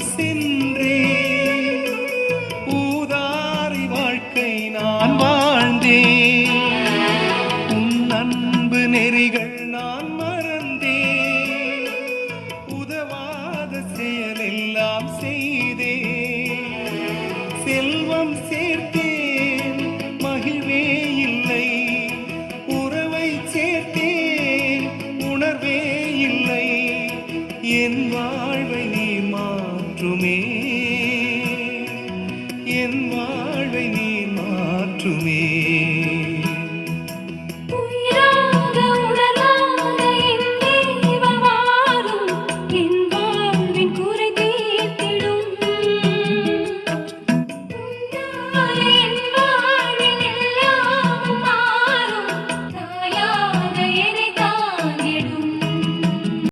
சென்றே ஊதாரி வாழ்க்கை நான் வாழ்ந்தே உன் நெறிகள் நான் மறந்தே உதவாத செயலெல்லாம் செய்தே செல்வம் சேர்த்தேன் மகிழ்வே இல்லை. உறவை சேர்த்தேன் உணர்வே இல்லை. என் வாழ்வை நீ என்றுமே என் வாழ்வை நீ மாற்றுமே.